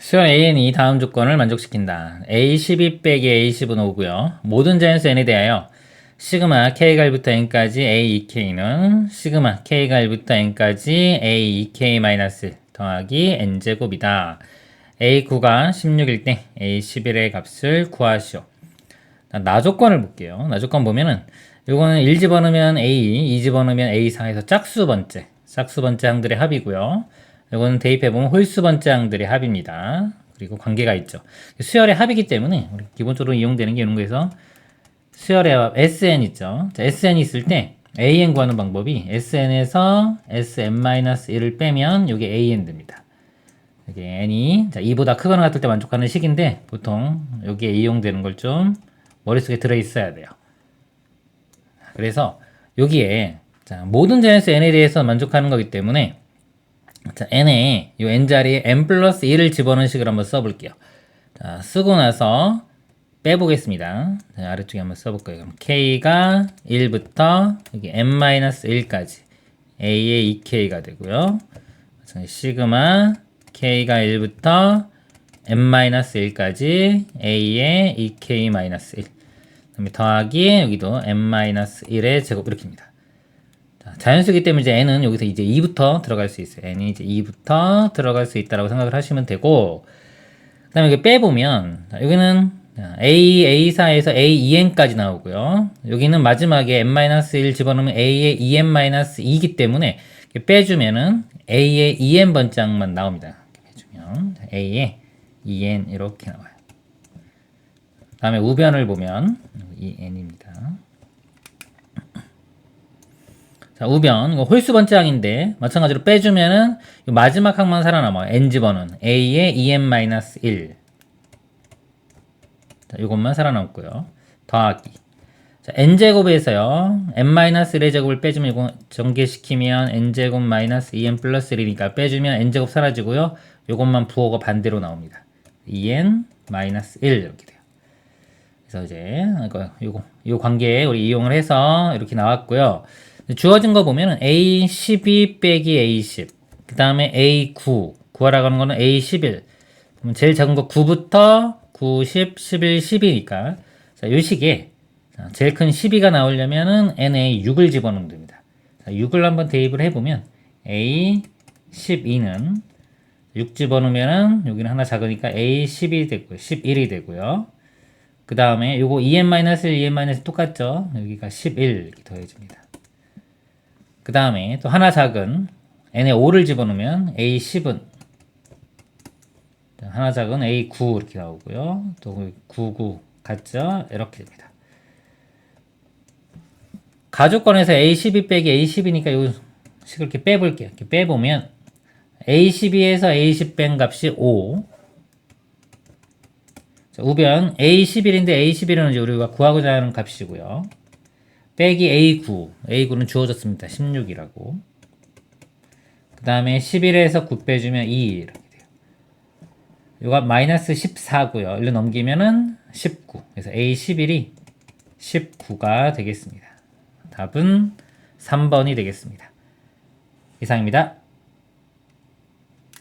수열 AN이 다음 조건을 만족시킨다. A12 빼기 A10은 5고요. 모든 자연수 N에 대하여 시그마 K가 1부터 N까지 A2K는 시그마 K가 1부터 N까지 A2K 마이너스 더하기 N제곱이다. A9가 16일 때 A11의 값을 구하시오. 나 조건을 볼게요. 나 조건 보면은 요거는 1 집어넣으면 A, 2 집어넣으면 A4에서 짝수 번째, 짝수 번째 항들의 합이고요. 요거는 대입해보면 홀수 번째 항들의 합입니다. 그리고 관계가 있죠. 수열의 합이기 때문에 기본적으로 이용되는 게 이런 거에서 수열의 합 SN 있죠. 자, SN이 있을 때 AN 구하는 방법이 SN에서 SM-1을 빼면 이게 AN 됩니다. 이게 N이 자, 2보다 크거나 같을 때 만족하는 식인데 보통 여기에 이용되는 걸 좀 머릿속에 들어 있어야 돼요. 그래서 여기에 자, 모든 자연수 n에 대해서 만족하는 거기 때문에 자, n에 이 n 자리에 n 플러스 1을 집어넣은 식을 한번 써볼게요. 자, 쓰고 나서 빼보겠습니다. 자, 아래쪽에 한번 써볼까요? 그럼 k가 1부터 여기 n-1까지 a의 2k가 되고요. 자, 시그마 k가 1부터 n-1까지 a의 2k-1 그다음에 더하기 여기도 n-1의 제곱 이렇게입니다. 자, 자연수기 때문에 이제 n은 여기서 이제 2부터 들어갈 수 있어요. n이 이제 2부터 들어갈 수 있다라고 생각을 하시면 되고 그다음에 여기 빼보면 자, 여기는 a a4에서 a 2n까지 나오고요. 여기는 마지막에 n-1 집어넣으면 a의 2n-2이기 때문에 빼주면은 a의 2n 번짝만 나옵니다. 빼주면 a의 2n 이렇게 나와요. 다음에 우변을 보면 이 n입니다. 자, 우변 홀수 번째항인데 마찬가지로 빼주면은 이 마지막 항만 살아남아요. n 집어는 a의 2n-1 자, 이것만 살아남고요. 더하기 자, n제곱에서요 n-1의 제곱을 빼주면 이거 전개시키면 n제곱 마이너스 2n 플러스 1이니까 빼주면 n제곱 사라지고요. 이것만 부호가 반대로 나옵니다. 2n 마이너스 1 이렇게 돼요. 그래서 이제 이거 요거 요 관계 우리 이용을 해서 이렇게 나왔고요. 주어진 거 보면은 A12 빼기 A10 그 다음에 A9 구하라고 하는 거는 A11 그러면 제일 작은 거 9부터 9, 10, 11, 12니까 자, 요 식에 자, 제일 큰 12가 나오려면은 n에 6을 집어넣으면 됩니다. 자, 6을 한번 대입을 해보면 A12는 6 집어넣으면은 여기는 하나 작으니까 A12 되고요. 11이 되고요. 그 다음에 요거 2n-1, 2n- 똑같죠? 여기가 11 이렇게 더해집니다. 그 다음에 또 하나 작은 n에 5를 집어넣으면 a10은 하나 작은 a9 이렇게 나오고요. 또 99 같죠? 이렇게 됩니다. 가족권에서 a12 빼기 a10이니까 요 식을 이렇게 빼볼게요. 이렇게 빼보면 a12에서 a10 뺀 값이 5 자, 우변 A11인데 A11은 이제 우리가 구하고자 하는 값이고요. 빼기 A9. A9는 주어졌습니다. 16이라고. 그 다음에 11에서 9 빼주면 2 이렇게 돼요. 이거 마이너스 14고요. 1로 넘기면은 19. 그래서 A11이 19가 되겠습니다. 답은 3번이 되겠습니다. 이상입니다.